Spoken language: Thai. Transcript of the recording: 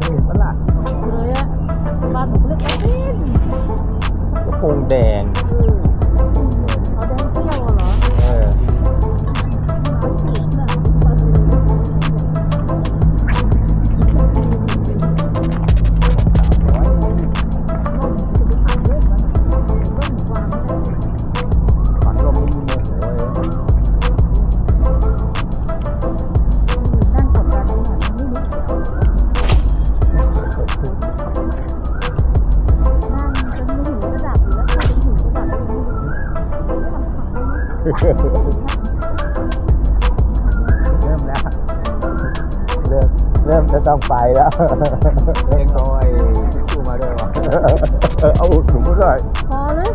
เห็นปะล่ะเลยอะบ้านผมเล็กนิดกระโปรงแดง เริ่มแล้วเริ่มเริ่มจะต้องไปแล้วเล็กน้อยกูมาด้วยวะเอาหนุ่มก็ได้พอนะ